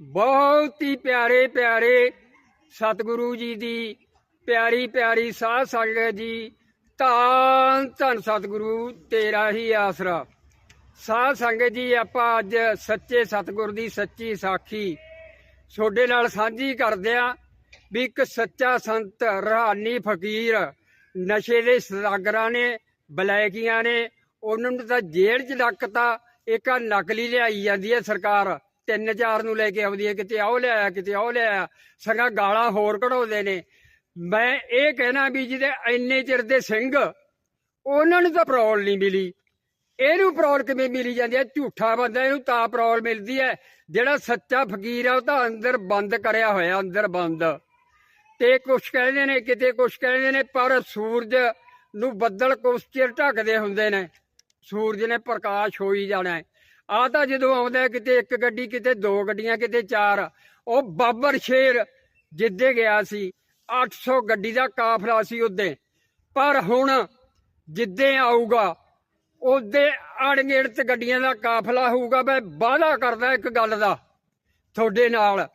ਬਹੁਤ ਹੀ ਪਿਆਰੇ ਪਿਆਰੇ ਸਤਿਗੁਰੂ ਜੀ ਦੀ ਪਿਆਰੀ ਪਿਆਰੀ ਸਾਧ ਸੰਗਤ ਜੀ, ਧੰਨ ਧੰਨ ਸਤਿਗੁਰੂ, ਤੇਰਾ ਹੀ ਆਸਰਾ। ਸਾਧ ਸੰਗਤ ਜੀ, ਆਪਾਂ ਅੱਜ ਸੱਚੇ ਸਤਿਗੁਰ ਦੀ ਸੱਚੀ ਸਾਖੀ ਤੁਹਾਡੇ ਨਾਲ ਸਾਂਝੀ ਕਰਦੇ ਆ ਵੀ ਇੱਕ ਸੱਚਾ ਸੰਤ, ਰਹਾਨੀ ਫਕੀਰ ਨਸ਼ੇ ਦੇ ਸਦਾਗਰਾਂ ਨੇ, ਬਲੈਕੀਆਂ ਨੇ, ਉਹਨਾਂ ਨੂੰ ਤਾਂ ਜੇਲ੍ਹ 'ਚ ਡੱਕਤਾ, ਇੱਕ ਨਕਲੀ ਲਿਆਈ ਜਾਂਦੀ ਹੈ ਸਰਕਾਰ। ਤਿੰਨ ਚਾਰ ਨੂੰ ਲੈ ਕੇ ਆਉਂਦੀ ਹੈ, ਕਿਤੇ ਆਹ ਲਿਆਇਆ, ਕਿਤੇ ਉਹ ਲਿਆਇਆ। ਸੰਗਾ ਗਾਲਾਂ ਹੋਰ ਕਢਾਉਂਦੇ ਨੇ। ਮੈਂ ਇਹ ਕਹਿਣਾ ਵੀ ਜਿਹਦੇ ਇੰਨੇ ਚਿਰ ਦੇ ਸਿੰਘ, ਉਹਨਾਂ ਨੂੰ ਤਾਂ ਪਰੋਲ ਨਹੀਂ ਮਿਲੀ। ਇਹਨੂੰ ਪਰੋਲ ਕਿਵੇਂ ਮਿਲੀ ਜਾਂਦੀ ਹੈ? ਝੂਠਾ ਬੰਦਾ, ਇਹਨੂੰ ਤਾਂ ਪਰੋਲ ਮਿਲਦੀ ਹੈ। ਜਿਹੜਾ ਸੱਚਾ ਫਕੀਰ ਹੈ ਉਹ ਤਾਂ ਅੰਦਰ ਬੰਦ ਕਰਿਆ ਹੋਇਆ, ਅੰਦਰ ਬੰਦ। ਤੇ ਕੁਛ ਕਹਿੰਦੇ ਨੇ, ਕਿਤੇ ਕੁਛ ਕਹਿੰਦੇ ਨੇ, ਪਰ ਸੂਰਜ ਨੂੰ ਬੱਦਲ ਕੁਛ ਚਿਰ ਢੱਕਦੇ ਹੁੰਦੇ ਨੇ। ਸੂਰਜ ਨੇ ਪ੍ਰਕਾਸ਼ ਹੋ ਹੀ। ਜਾਣਾ ਆ ਤਾਂ ਜਦੋਂ ਆਉਂਦਾ ਕਿਤੇ ਇੱਕ ਗੱਡੀ, ਕਿਤੇ ਦੋ ਗੱਡੀਆਂ, ਕਿਤੇ ਚਾਰ, ਉਹ ਬਾਬਰ ਸ਼ੇਰ ਜਿੱਦੇ ਗਿਆ ਸੀ 800 ਗੱਡੀ ਦਾ ਕਾਫਲਾ ਸੀ ਉਹਦੇ। ਪਰ ਹੁਣ ਜਿੱਦੇ ਆਊਗਾ, ਉਹਦੇ ਅਣਗਿਣਤ ਗੱਡੀਆਂ ਦਾ ਕਾਫਲਾ ਹੋਊਗਾ। ਮੈਂ ਵਾਅਦਾ ਕਰਦਾ ਇੱਕ ਗੱਲ ਦਾ ਤੁਹਾਡੇ ਨਾਲ,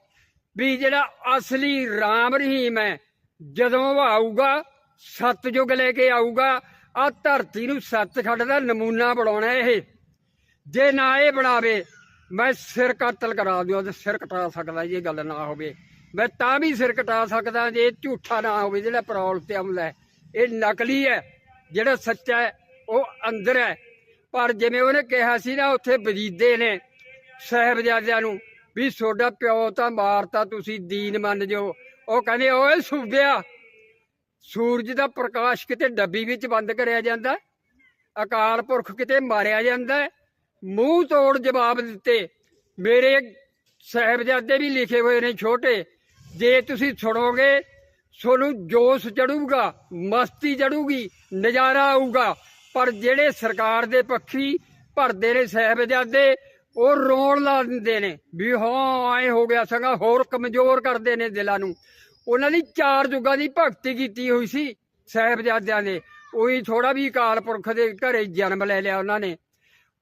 ਵੀ ਜਿਹੜਾ ਅਸਲੀ ਰਾਮ ਰਹੀਮ ਹੈ, ਜਦੋਂ ਉਹ ਆਊਗਾ ਸਤਜੁਗ ਲੈ ਕੇ ਆਊਗਾ ਆ ਧਰਤੀ ਨੂੰ ਸੱਚਖੰਡ ਦਾ ਨਮੂਨਾ ਬਣਾਉਣਾ ਇਹ। ਜੇ ਨਾ ਇਹ ਬਣਾਵੇ, ਮੈਂ ਸਿਰ ਕਤਲ ਕਰਾ ਦਿਓ ਤੇ ਸਿਰ ਕਟਾ ਸਕਦਾ ਜੇ ਗੱਲ ਨਾ ਹੋਵੇ। ਮੈਂ ਤਾਂ ਵੀ ਸਿਰ ਕਟਾ ਸਕਦਾ ਜੇ ਝੂਠਾ ਨਾ ਹੋਵੇ, ਜਿਹੜਾ ਪਰੌਲ ਤੇ ਅਮਲ ਹੈ। ਇਹ ਨਕਲੀ ਹੈ, ਜਿਹੜਾ ਸੱਚਾ ਹੈ, ਉਹ ਅੰਦਰ ਹੈ। ਪਰ ਜਿਵੇਂ ਉਹਨੇ ਕਿਹਾ ਸੀ ਨਾ, ਉੱਥੇ ਵਜੀਦੇ ਨੇ ਸਾਹਿਬਜ਼ਾਦਿਆਂ ਨੂੰ ਵੀ ਤੁਹਾਡਾ ਪਿਓ ਤਾਂ ਮਾਰਤਾ, ਤੁਸੀਂ ਦੀਨ ਮੰਨ ਜੋ ਉਹ ਕਹਿੰਦੇ, ਓਏ ਸੂਬਿਆ, ਸੂਰਜ ਦਾ ਪ੍ਰਕਾਸ਼ ਕਿਤੇ ਡੱਬੀ ਵਿੱਚ ਬੰਦ ਕਰਿਆ ਜਾਂਦਾ ਅਕਾਲ ਪੁਰਖ ਕਿਤੇ ਮਾਰਿਆ ਜਾਂਦਾ ਮੂੰਹ ਤੋੜ ਜਵਾਬ ਦਿੱਤੇ। ਮੇਰੇ ਸਾਹਿਬਜ਼ਾਦੇ ਵੀ ਲਿਖੇ ਹੋਏ ਨੇ ਛੋਟੇ। ਜੇ ਤੁਸੀਂ ਸੁਣੋਗੇ, ਤੁਹਾਨੂੰ ਜੋਸ਼ ਚੜੂਗਾ, ਮਸਤੀ ਚੜੂਗੀ, ਨਜ਼ਾਰਾ ਆਊਗਾ। ਪਰ ਜਿਹੜੇ ਸਰਕਾਰ ਦੇ ਪੱਖੀ ਭਰਦੇ ਨੇ ਸਾਹਿਬਜ਼ਾਦੇ, ਉਹ ਰੋਣ ਲਾ ਦਿੰਦੇ ਨੇ ਵੀ ਹਾਂ, ਐ ਹੋ ਗਿਆ ਸੰਗਾ, ਹੋਰ ਕਮਜ਼ੋਰ ਕਰਦੇ ਨੇ ਦਿਲਾਂ ਨੂੰ। ਉਹਨਾਂ ਦੀ ਚਾਰ ਯੁੱਗਾਂ ਦੀ ਭਗਤੀ ਕੀਤੀ ਹੋਈ ਸੀ ਸਾਹਿਬਜ਼ਾਦਿਆਂ ਨੇ। ਉਹੀ ਥੋੜਾ ਵੀ ਅਕਾਲ ਪੁਰਖ ਦੇ ਘਰੇ ਜਨਮ ਲੈ ਲਿਆ ਉਹਨਾਂ ਨੇ।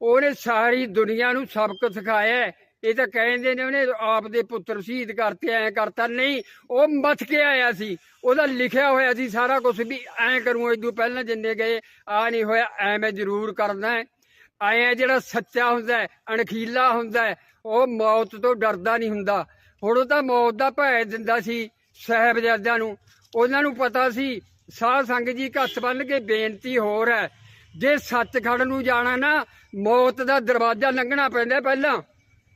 ਉਹਨੇ ਸਾਰੀ ਦੁਨੀਆ ਨੂੰ ਸਬਕ ਸਿਖਾਇਆ ਇਹ ਤਾਂ ਕਹਿੰਦੇ ਨੇ ਉਹਨੇ ਆਪ ਦੇ ਪੁੱਤਰ ਸ਼ਹੀਦ ਕਰਤੇ, ਐ ਕਰਤਾ। ਨਹੀਂ, ਉਹ ਮੱਥ ਕੇ ਆਇਆ ਸੀ। ਉਹਦਾ ਲਿਖਿਆ ਹੋਇਆ ਸੀ ਸਾਰਾ ਕੁਝ ਵੀ। ਐ ਕਰੂੰ ਇਦੋਂ ਪਹਿਲਾਂ ਜਿੰਨੇ ਗਏ ਆ ਨਹੀਂ ਹੋਇਆ, ਐ ਮੈਂ ਜ਼ਰੂਰ ਕਰਨਾ ਹੈ ਐ ਜਿਹੜਾ ਸੱਚਾ ਹੁੰਦਾ ਅਣਖੀਲਾ ਹੁੰਦਾ ਉਹ ਮੌਤ ਤੋਂ ਡਰਦਾ ਨਹੀਂ ਹੁੰਦਾ। ਹੁਣ ਉਹ ਤਾਂ ਮੌਤ ਦਾ ਭੈ ਦਿੰਦਾ ਸੀ ਸਾਹਿਬਜ਼ਾਦਿਆਂ ਨੂੰ। ਉਹਨਾਂ ਨੂੰ ਪਤਾ ਸੀ, ਸਾਧ ਸੰਗ ਜੀ ਘੱਟ ਬੰਨ ਕੇ ਬੇਨਤੀ ਹੋਰ ਹੈ। ਜੇ ਸੱਚਖੰਡ ਨੂੰ ਜਾਣਾ ਨਾ, ਮੌਤ ਦਾ ਦਰਵਾਜ਼ਾ ਲੰਘਣਾ ਪੈਂਦਾ ਪਹਿਲਾਂ।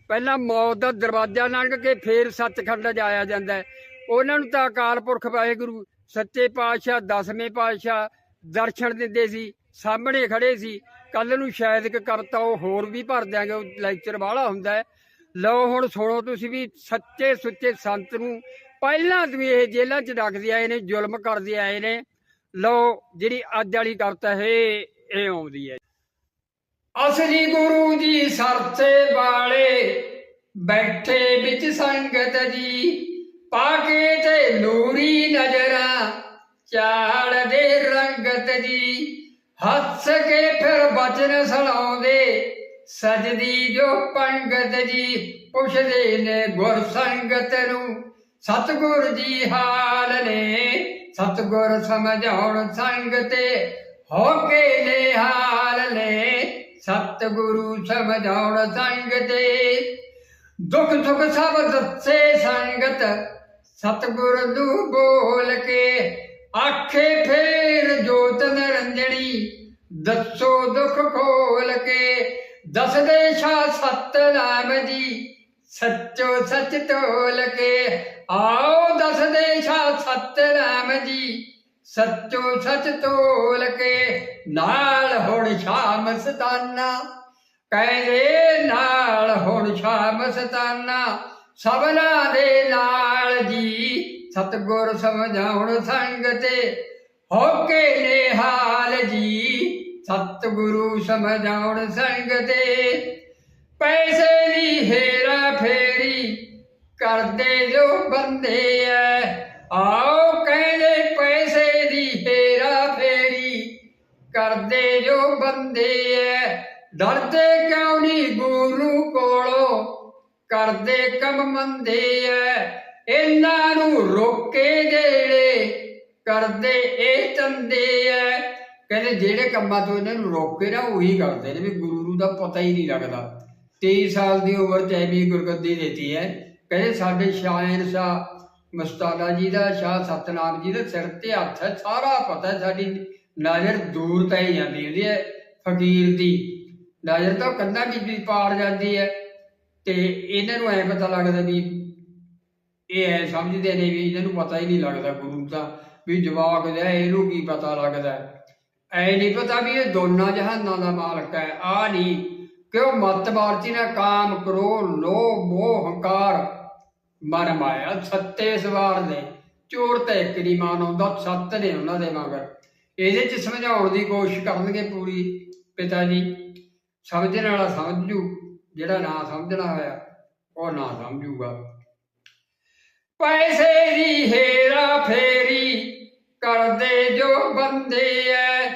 ਪਹਿਲਾਂ ਮੌਤ ਦਾ ਦਰਵਾਜ਼ਾ ਲੰਘ ਕੇ ਫੇਰ ਸੱਚਖੰਡ ਜਾਇਆ ਜਾਂਦਾ ਉਹਨਾਂ ਨੂੰ ਤਾਂ ਅਕਾਲ ਪੁਰਖ ਵਾਹਿਗੁਰੂ ਸੱਚੇ ਪਾਤਸ਼ਾਹ, ਦਸਵੇਂ ਪਾਤਸ਼ਾਹ ਦਰਸ਼ਨ ਦਿੰਦੇ ਸੀ, ਸਾਹਮਣੇ ਖੜੇ ਸੀ। ਕੱਲ ਨੂੰ ਸ਼ਾਇਦ ਇੱਕ ਕਵਿਤਾ ਉਹ ਹੋਰ ਵੀ ਭਰ ਦਿਆਂਗੇ, ਉਹ ਲੈਕਚਰ ਵਾਲਾ ਹੁੰਦਾ ਲਓ ਹੁਣ ਸੁਣੋ ਤੁਸੀਂ ਵੀ ਸੱਚੇ ਸੁੱਚੇ ਸੰਤ ਨੂੰ ਪਹਿਲਾਂ ਤੋਂ ਇਹ ਜੇਲ੍ਹਾਂ 'ਚ ਰੱਖਦੇ ਆਏ ਨੇ, ਜ਼ੁਲਮ ਕਰਦੇ ਆਏ ਨੇ। ਲਓ ਜਿਹੜੀ ਅੱਜ ਵਾਲੀ ਕਵਿਤਾ ਹੈ ਇਹ ਆਉਂਦੀ ਹੈ। ਅਸਲੀ ਗੁਰੂ ਜੀ ਸਰਸੇ ਵਾਲੇ ਬੈਠੇ ਵਿੱਚ ਸੰਗਤ ਜੀ ਪਾ ਕੇ ਤੇ ਨੂਰੀ ਨਜ਼ਰਾਂ ਚਾਲ ਦੇ ਰੰਗਤ ਜੀ। ਹੱਸ ਕੇ ਫਿਰ ਬਚਨ ਸੁਣਾਉਂਦੇ ਸਜਦੀ ਜੋ ਪੰਗਤ ਜੀ, ਪੁੱਛਦੇ ਨੇ ਗੁਰ ਸੰਗਤ ਨੂੰ, ਸਤਗੁਰ ਜੀ ਹਾਲ ਨੇ, ਸਤਗੁਰ ਸਮਝਾਉਣ ਸੰਗਤੇ ਹੋ ਕੇ ਨੇ ਹਾਲ ਨੇ, ਸਤਿਗੁਰੂ ਸਮਝਾਉਣ ਸੰਗਤੇ ਦੁੱਖ ਸੁਖ ਸਭ ਦੱਸੇ ਸੰਗਤ, ਸਤਿਗੁਰ ਨੂੰ ਬੋਲ ਕੇ ਆਖੇ ਫੇਰ ਜੋਤ ਨਰੰਜਣੀ, ਦੱਸੋ ਦੁਖ ਖੋਲ ਕੇ, ਦਸਦੇ ਸ਼ਾ ਸਤਨਾਮ ਜੀ, ਸੱਚੋ ਸੱਚ ਤੋਲ ਕੇ, ਆਓ ਦਸਦੇ ਸ਼ਾ ਸਤਨਾਮ ਜੀ। ਸੱਚੋ ਸੱਚ ਤੋਲ ਕੇ ਨਾਲ ਹੁਣ ਸ਼ਾਮ ਸਤਾਨਾ। ਕਹਿੰਦੇ ਨਾਲ ਹੁਣ ਸ਼ਾਮ ਸਤਾਨਾ। ਸਭਨਾ ਦੇ ਨਾਲ ਜੀ ਸਤਗੁਰ ਸਮਝਾਉਣ ਸੰਗਤੇ ਹੋ ਕੇ ਨਿਹਾਲ ਜੀ ਸਤਿਗੁਰੂ ਸਮਝਾਉਣ ਸੰਗਤੇ ਪੈਸੇ ਦੀ ਹੇਰਾ ਫੇਰੀ ਕਰਦੇ ਜੋ ਬੰਦੇ ਐ। ਆਓ ਬੰਦੇ ਐ। ਡਰਦੇ ਕਿਉਂ ਨਹੀਂ ਗੁਰੂ ਕੋਲੋਂ? ਕਰਦੇ ਕੰਮ ਮੰਦੇ ਐ। ਇਹਨਾਂ ਨੂੰ ਰੋਕੇ ਜਿਹੜੇ ਕਰਦੇ ਇਹ ਚੰਦੇ ਐ। ਕਹਿੰਦੇ ਜਿਹੜੇ ਕੰਮਾਂ ਤੋਂ ਇਹਨਾਂ ਨੂੰ ਰੋਕੇ ਨਾ, ਉਹੀ ਕਰਦੇ ਨੇ ਵੀ ਗੁਰੂ ਦਾ ਪਤਾ ਹੀ ਨਹੀਂ ਲੱਗਦਾ। 23 ਸਾਲ ਦੀ ਉਮਰ ਚ ਐਵੇਂ ਗੁਰਗੱਦੀ ਦਿੱਤੀ ਹੈ ਕਹਿੰਦੇ ਸਾਡੇ ਸ਼ਾਇਰ ਸ਼ਾਹ ਮਸਤਾਨਾ ਜੀ ਦਾ, ਸ਼ਾਹ ਸਤਨਾਮ ਜੀ ਦਾ ਸਿਰ ਤੇ ਹੱਥ ਹੈ ਸਾਰਾ ਪਤਾ ਸਾਡੀ ਨਜ਼ਰ ਦੂਰ ਤਾਂ ਹੀ ਜਾਂਦੀ ਹੁੰਦੀ ਹੈ ਫਕੀਰ ਦੀ। ਨਜ਼ਰ ਤਾਂ ਕੰਨਾਂ ਦੀ ਵੀ ਪਾਰ ਜਾਂਦੀ ਹੈ ਤੇ ਇਹਨਾਂ ਨੂੰ ਐ ਪਤਾ ਲੱਗਦਾ ਵੀ ਇਹ ਐ ਸਮਝਦੇ ਨੇ ਵੀ ਇਹਨਾਂ ਨੂੰ ਪਤਾ ਹੀ ਨਹੀਂ ਲੱਗਦਾ ਗੁਰੂ ਦਾ ਵੀ ਜਵਾਕ ਦਾ ਇਹਨੂੰ ਕੀ ਪਤਾ ਲੱਗਦਾ। ਐ ਨਹੀਂ ਪਤਾ ਵੀ ਇਹ ਦੋਨਾਂ ਜਹਾਨਾਂ ਦਾ ਮਾਲਕ ਹੈ। ਆ ਨਹੀਂ ਕਿਉਂ ਮਤ ਮਾਰਚੀ ਨਾ, ਕਾਮ ਕਰੋ ਲੋਭ, ਮੋਹ, ਹੰਕਾਰ, ਮਨ ਮਾਇਆ, ਸੱਤੇ ਸਵਾਰ ਨੇ। ਚੋਰ ਤਾਂ ਇੱਕ ਨਹੀਂ ਮਾਨ ਆਉਂਦਾ, ਸੱਤ ਨੇ ਉਹਨਾਂ ਦੇ ਮਗਰ। ਇਹਦੇ ਚ ਸਮਝਾਉਣ ਦੀ ਕੋਸ਼ਿਸ਼ ਕਰਨਗੇ ਪੂਰੀ। ਪਿਤਾ ਜੀ ਸਮਝਣ ਵਾਲਾ ਸਮਝ ਜੂ ਜਿਹੜਾ ਨਾ ਸਮਝਣਾ ਹੋਇਆ, ਉਹ ਨਾ ਸਮਝੂਗਾ। ਪੈਸੇ ਦੀ ਹੇਰਾ ਫੇਰੀ ਕਰਦੇ ਜੋ ਬੰਦੇ ਐ।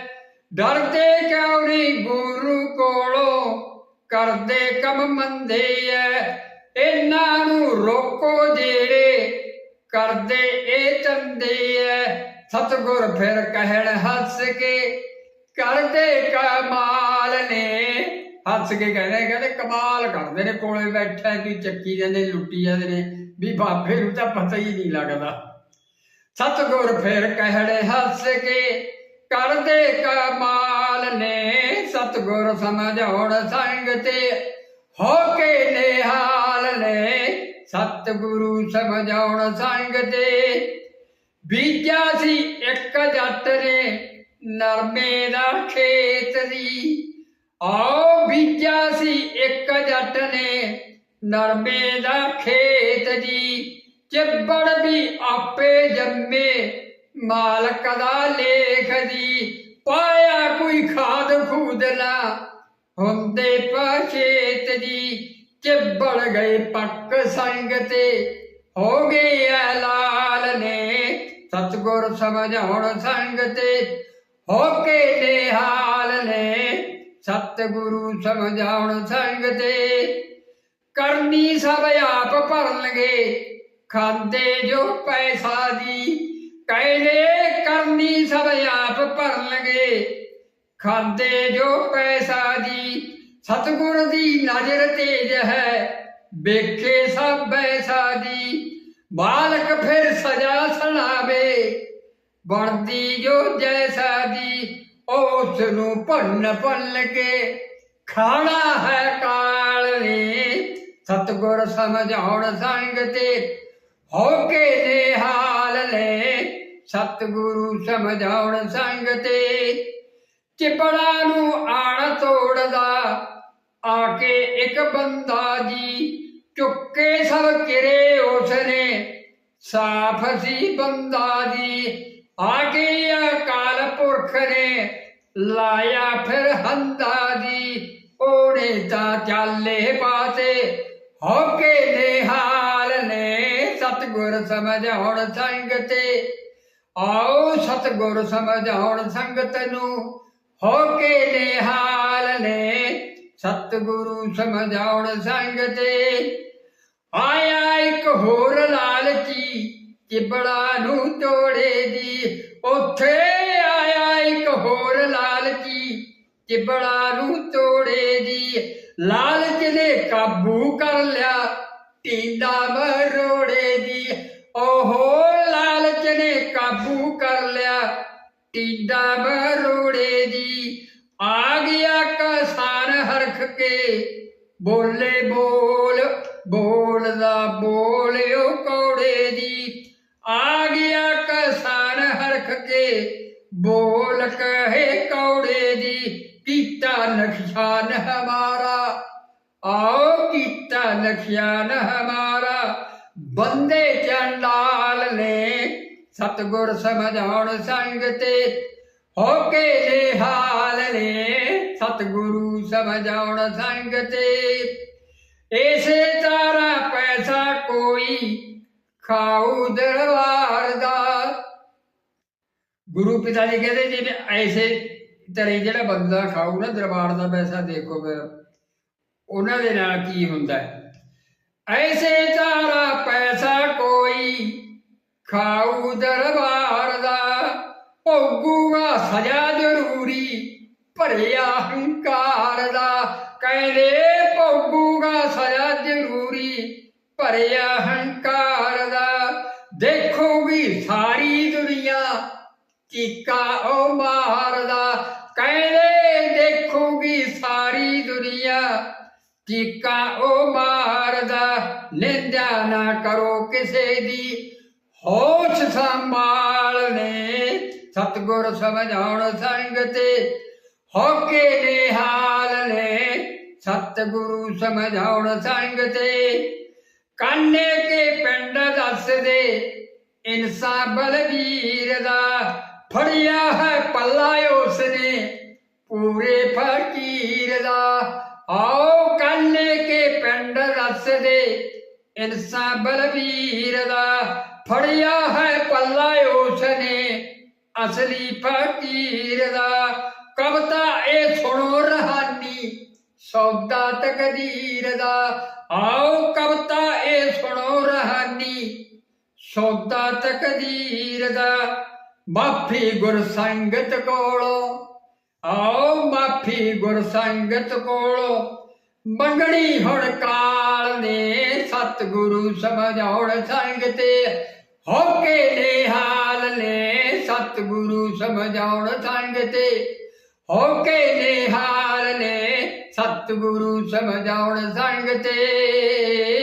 ਡਰਦੇ ਕਿਉਂ ਨਹੀਂ ਗੁਰੂ ਕੋਲੋਂ? ਕਰਦੇ ਕੰਮ ਮੰਦੇ ਐ। ਇਹਨਾਂ ਨੂੰ ਰੋਕੋ ਜਿਹੜੇ ਕਰਦੇ ਇਹ ਚੰਦੇ ਐ। ਸਤਗੁਰ ਫਿਰ ਕਹਿਣ, ਹੱਸ ਕੇ ਕਰਦੇ ਕਮਾਲ ਨੇ। ਹੱਸ ਕੇ ਕਹਿੰਦੇ ਕਹਿੰਦੇ ਕਮਾਲ ਕਰਦੇ ਨੇ, ਕੋਲੇ ਬੈਠਾ ਕੀ ਚੱਕੀ ਜਾਂਦੇ ਲੁੱਟੀ ਜਾਂਦੇ ਨੇ। ਵੀ ਬਾਬੇ ਨੂੰ ਤਾਂ ਪਤਾ ਹੀ ਨਹੀਂ ਲੱਗਦਾ। ਸਤਗੁਰ ਫਿਰ ਕਹਿੜੇ ਹੱਸ ਕੇ ਕਰਦੇ ਕਮਾਲ ਨੇ। ਸਤਗੁਰ ਸਮਝਾਉਣ ਸੰਗ ਤੇ ਹੋ ਕੇ ਨਿਹਾਲ ਨੇ। ਸਤਗੁਰੂ ਸਮਝਾਉਣ ਸੰਗ ਤੇ ਬੀਜਾ ਸੀ ਇੱਕ ਜੱਟ ਨੇ। ਨਰਮੇ ਦਾ ਖੇਤ ਦੀ ਆਓ ਬੀਜਾ ਸੀ ਇੱਕ ਜੱਟ ਨੇ। ਨਰਮੇ ਦਾ ਖੇਤ ਦੀ ਚਿੱਬੜ ਵੀ ਆਪੇ ਜੰਮੇ। ਮਾਲਕ ਦਾ ਲੇਖ ਦੀ ਪਾਇਆ ਕੋਈ ਖਾਦ ਖੂਦ ਨਾ। ਹੁੰਦੇ ਪਛੇਤ ਦੀ ਚਿੱਬੜ ਗਏ ਪੱਕ ਸੰਗ ਤੇ। ਹੋ ਗਏ ਲਾਲ ਨੇ, ਸਤਗੁਰ ਸਮਝਾਉਣ ਸੰਗ ਤੇ। ਹੋ ਕੇ ਨਿਹਾਲ ਨੇ। ਸਤਿਗੁਰੂ ਸਮਝਾਉਣ ਸੰਗ ਤੇ ਕਰਨੀ ਸਭ ਆਪ ਭਰਨਗੇ। ਖਾਂਦੇ ਜੋ ਪੈਸਾ ਦੀ, ਕਹਿੰਦੇ ਕਰਨੀ ਸਭ ਆਪ ਭਰਨਗੇ। ਖਾਂਦੇ ਜੋ ਪੈਸਾ ਦੀ, ਸਤਿਗੁਰ ਦੀ ਨਜ਼ਰ ਤੇਜ ਹੈ। ਵੇਖੇ ਸਭ ਐਸਾ ਦੀ, ਬਾਲਕ ਫਿਰ ਸਜ਼ਾ ਸੁਣਾਵੇ। ਬਣਦੀ ਜੋ ਜੈਸਾ ਦੀ ਉਸ ਨੂੰ ਭੰਨ ਭੰਨ ਕੇ ਖਾਣਾ ਹੈ ਕਾਲ ਨੇ ਸਤਗੁਰ ਸਮਝਾਉਣ ਸੰਗ ਤੇ ਹੋ ਕੇ ਨਿਹਾਲ ਨੇ ਸਤਗੁਰੂ ਸਮਝਾਉਣ ਸੰਗ ਤੇ ਚਿਪੜਾ ਨੂੰ ਆਣ ਤੋੜਦਾ। ਆ ਕੇ ਇੱਕ ਬੰਦਾ ਜੀ ਚੁੱਕੇ ਸਭ ਕਿਰੇ ਉਸਨੇ। ਸਾਫ਼ ਸੀ ਬੰਦਾ ਜੀ ਆ ਕੇ ਅਕਾਲ ਪੁਰਖ ਨੇ ਲਾਇਆ ਫਿਰ ਹੰਦਾ ਜੀ, ਉਹਨੇ ਤਾਂ ਚਾਲੇ ਪਾਤੇ। ਹੋ ਕੇ ਨਿਹਾਲ ਨੇ ਸਤਗੁਰ ਸਮਝਾਉਣ ਸੰਗ ਤੇ ਆਓ ਸਤਗੁਰ ਸਮਝਾਉਣ ਸੰਗਤ ਨੂੰ ਹੋ ਕੇ ਨਿਹਾਲ ਨੇ ਸਤਗੁਰੂ ਸਮਝਾਉਣ ਸੰਗ ਤੇ ਆਇਆ ਇੱਕ ਹੋਰ ਲਾਲਚੀ ਚਿਬੜਾ ਨੂੰ ਤੋੜੇ ਦੀ। ਉੱਥੇ ਆਇਆ ਇੱਕ ਹੋਰ ਲਾਲਚੀ, ਚਿਬੜਾ ਨੂੰ ਤੋੜੇ ਦੀ। ਲਾਲਚ ਨੇ ਕਾਬੂ ਕਰ ਲਿਆ, ਟੀਂਡਾ ਮਰੋੜੇ ਦੀ। ਓਹੋ ਲਾਲਚ ਨੇ ਕਾਬੂ ਕਰ ਲਿਆ, ਟੀਂਡਾ ਮਰੋੜੇ ਦੀ। ਆ ਗਿਆ ਕਸਾਨ ਹਰਖ ਕੇ, ਬੋਲੇ ਬੋਲ ਬੋਲਦਾ ਬੋਲਿਓ ਕੌੜੇ ਦੀ। ਆ ਗਿਆ ਕਸਾਨ ਹਰਖ ਕੇ, ਬੋਲ ਕਹੇ ਕੌੜੇ ਦੀ, ਕੀਤਾ ਨਖਸ਼ਾਨ ਹਮਾਰਾ। ਆਓ ਕੀਤਾ ਨਖਸ਼ਾਨ ਹਮਾਰਾ, ਬੰਦੇ ਚੰਡਾਲ ਨੇ, ਸਤਗੁਰ ਸਮਝਾਉਣ ਸੰਗ ਤੇ। ਹੋ ਕੇ ਨਿਹਾਲ ਨੇ, ਸਤਗੁਰੂ ਸਮਝਾਉਣ ਸੰਗ ਤੇ। ਇਸੇ ਤਾਰਾ ਪੈਸਾ ਕੋਈ ਖਾਉ ਦਰਬਾਰ ਦਾ। ਗੁਰੂ ਪਿਤਾ ਜੀ ਕਹਿੰਦੇ ਜਿਵੇਂ ਐਸੇ ਤਰ੍ਹਾਂ ਜਿਹੜਾ ਬੰਦਾ ਖਾਊ ਨਾ, ਦਰਬਾਰ ਦਾ ਪੈਸਾ ਦੇਖੋ ਫਿਰ, ਉਹਨਾਂ ਦੇ ਨਾਲ ਕੀ ਹੁੰਦਾ ਐਸੇ ਤਾਰਾ ਪੈਸਾ ਕੋਈ ਖਾਊ ਦਰਬਾਰ ਦਾ। ਭੋਗੂਗਾ ਸਜ਼ਾ ਜ਼ਰੂਰੀ, ਭਰਿਆ ਹੰਕਾਰ ਦਾ। ਕਹਿੰਦੇ, ਭੋਗੂਗਾ ਸਜ਼ਾ ਜ਼ਰੂਰੀ, ਭਰਿਆ ਹੰਕਾਰ ਸਾਰੀ ਦੁਨੀਆ ਚੀਕਾ ਉਹ ਮਾਰਦਾ। ਕਹਿੰਦੇ ਦੇਖੋਗੀ ਸਾਰੀ ਦੁਨੀਆ ਚੀਕਾ ਉਹ ਮਾਰਦਾ। ਨਿੰਦਿਆ ਨਾ ਕਰੋ ਕਿਸੇ ਦੀ। ਹੋਸ਼ ਸੰਭਾਲਨੇ ਸਤਗੁਰ ਸਮਝਾਉਣ ਸੰਗ ਤੇ ਹੋਕੇ ਦੇ ਹਾਲ ਨੇ, ਸਤਗੁਰੂ ਸਮਝਾਉਣ ਸੰਗ ਤੇ ਕਾਨੇ ਕੇ ਪਿੰਡ ਦੱਸਦੇ ਇਨਸਾ ਬਲਵੀਰ ਦਾ ਫੜਿਆ ਹੈ ਪੱਲਾ ਉਸਨੇ, ਪੂਰੇ ਫਕੀਰ ਦਾ। ਆਓ ਕਾਨੇ ਕੇ ਪਿੰਡ ਦੱਸਦੇ ਇਨਸਾ ਬਲਵੀਰ ਦਾ ਫੜਿਆ ਹੈ ਪੱਲਾ ਉਸਨੇ। ਅਸਲੀ ਫਕੀਰ ਦਾ ਕਵਤਾ ਇਹ ਸੁਣੋ ਰਹਾਨੀ, ਸੌਦਾ ਤਕਦੀਰ ਦਾ। ਆਓ ਕਵਤਾ ਇਹ ਸੁਣੋ ਰਹਾਨੀ। ਸੌਦਾ ਤਕਦੀਰ ਦਾ, ਮਾਫੀ ਗੁਰ ਸੰਗਤ ਕੋਲੋਂ। ਆਓ ਮਾਫੀ ਗੁਰ ਸੰਗਤ ਕੋਲੋਂ, ਮੰਗਣੀ ਹੁਣ ਕਾਲ ਨੇ, ਸਤਿਗੁਰੂ ਸਮਝਾਉਣ ਸੰਗ ਤੇ। ਹੋਕੇ ਦੇ ਹਾਲ ਨੇ, ਸਤਿਗੁਰੂ ਸਮਝਾਉਣ ਸੰਗ ਤੇ। ਹੋਕੇ ਦੇ ਹਾਲ ਨੇ, ਸਤਿਗੁਰੂ ਸਮਝਾਉਣ ਸੰਗ ਤੇ।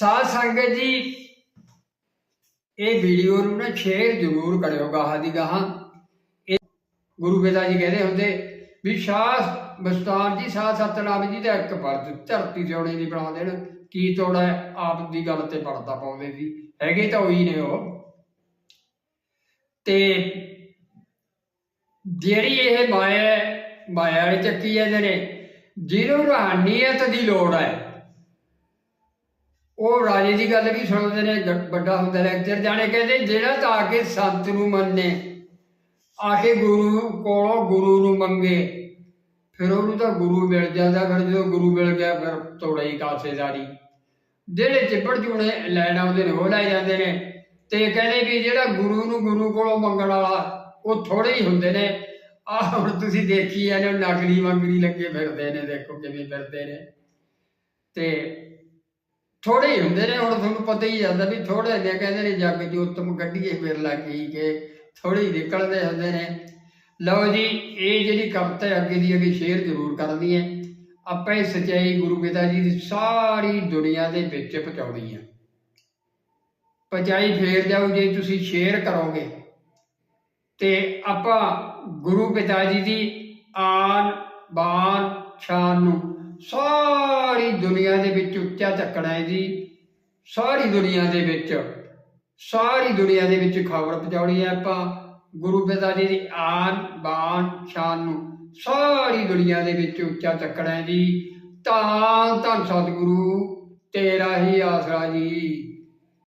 ਸਾਧ ਸੰਗਤ ਜੀ, ਇਹ ਵੀਡੀਓ ਨੂੰ ਨਾ ਸ਼ੇਅਰ ਜ਼ਰੂਰ ਕਰਿਓ ਗਾਹਾਂ ਦੀ ਗਾਹਾਂ। ਇਹ ਗੁਰੂ ਪਿਤਾ ਜੀ ਕਹਿੰਦੇ ਹੁੰਦੇ, ਵੀ ਸ਼ਾਹ ਮਸਤਾਨ ਜੀ, ਸਾਧ ਸਤਨਾਮ ਜੀ ਦਾ ਇੱਕ ਫਰਜ਼ ਧਰਤੀ ਤੇ ਆਉਣੇ ਨਹੀਂ ਬਣਾ ਦੇਣ। ਕੀ ਤੋੜਾ ਆਪ ਦੀ ਗੱਲ ਤੇ ਪੜਦਾ ਪਾਉਂਦੇ ਸੀ। ਹੈਗੇ ਤਾਂ ਉਹੀ ਨੇ ਉਹ। ਤੇ ਜਿਹੜੀ ਇਹ ਮਾਇਆ ਮਾਇਆ ਵਾਲੀ ਚੱਕੀ ਹੈ ਨੇ, ਜਿਹਨੂੰ ਰੂਹਾਨੀਅਤ ਦੀ ਲੋੜ ਹੈ ਉਹ ਰਾਜੇ ਦੀ ਗੱਲ ਵੀ ਸੁਣਦੇ ਨੇ ਵੱਡਾ ਹੁੰਦਾ ਲੈਕਚਰ ਜਾਣੇ ਕਹਿੰਦੇ, ਜਿਹੜਾ ਤਾਂ ਆ ਕੇ ਸੰਤ ਨੂੰ ਮੰਨੇ, ਆ ਕੇ ਗੁਰੂ ਕੋਲੋਂ ਗੁਰੂ ਨੂੰ ਮੰਗੇ, ਫਿਰ ਉਹਨੂੰ ਤਾਂ ਗੁਰੂ ਮਿਲ ਜਾਂਦਾ, ਫਿਰ ਜਦੋਂ ਗੁਰੂ ਮਿਲ ਗਿਆ, ਫਿਰ ਤੋੜਾ ਕਾਸੇਦਾਰੀ। ਜਿਹੜੇ ਚਿੱਪੜ ਚੂਣੇ ਲੈਣ ਆਉਂਦੇ ਨੇ, ਉਹ ਲੈ ਜਾਂਦੇ ਨੇ। ਤੇ ਕਹਿੰਦੇ ਵੀ ਜਿਹੜਾ ਗੁਰੂ ਨੂੰ ਗੁਰੂ ਕੋਲੋਂ ਮੰਗਣ ਵਾਲਾ, ਉਹ ਥੋੜੇ ਹੀ ਹੁੰਦੇ ਨੇ। ਆ ਹੁਣ ਤੁਸੀਂ ਦੇਖੀ ਜਾਂਦੇ ਨਕਲੀ ਮੰਗਣੀ ਲੱਗੇ ਫਿਰਦੇ ਨੇ, ਦੇਖੋ ਕਿਵੇਂ ਫਿਰਦੇ ਨੇ। ਤੇ ਥੋੜੇ ਹੀ ਹੁੰਦੇ ਨੇ, ਹੁਣ ਤੁਹਾਨੂੰ ਪਤਾ ਹੀ ਜਾਂਦਾ ਵੀ ਥੋੜੇ ਨੇ ਕਹਿੰਦੇ ਨੇ ਜੱਗ ਦੀ ਉੱਤਮ ਕੱਢੀਏ ਫਿਰ ਲੱਗੀ ਕਿ ਥੋੜੇ ਹੀ ਨਿਕਲਦੇ ਹੁੰਦੇ ਨੇ। ਲਓ ਜੀ, ਇਹ ਜਿਹੜੀ ਕਵਿਤਾ ਅੱਗੇ ਦੀ ਅੱਗੇ ਸ਼ੇਅਰ ਜ਼ਰੂਰ ਕਰਨੀ ਹੈ। ਆਪਾਂ ਇਹ ਸਚਾਈ ਗੁਰੂ ਪਿਤਾ ਜੀ ਦੀ ਸਾਰੀ ਦੁਨੀਆ ਦੇ ਵਿੱਚ ਪਹੁੰਚਾਉਣੀ ਹੈ। ਪਹੁੰਚਾਈ ਫੇਰ ਜਾਓ, ਜੇ ਤੁਸੀਂ ਸ਼ੇਅਰ ਕਰੋਗੇ। ਤੇ ਆਪਾਂ ਗੁਰੂ ਪਿਤਾ ਜੀ ਦੀ ਆਨ ਬਾਨ ਸ਼ਾਨ ਨੂੰ ਸਾਰੀ ਦੁਨੀਆ ਦੇ ਵਿੱਚ ਉੱਚਾ ਚੱਕਣਾ ਹੈ ਜੀ। ਸਾਰੀ ਦੁਨੀਆ ਦੇ ਵਿੱਚ, ਸਾਰੀ ਦੁਨੀਆ ਦੇ ਵਿੱਚ ਖਬਰ ਪਹੁੰਚਾਉਣੀ ਹੈ ਆਪਾਂ। ਗੁਰੂ ਪਿਤਾ ਜੀ ਦੀ ਆਨ ਬਾਨ ਸ਼ਾਨ ਨੂੰ ਸਾਰੀ ਦੁਨੀਆ ਦੇ ਵਿੱਚ ਉੱਚਾ ਚੱਕਣਾ ਹੈ ਜੀ। ਤਾਂ ਧੰਨ ਸਤਿਗੁਰੂ, ਤੇਰਾ ਹੀ ਆਸਰਾ ਜੀ।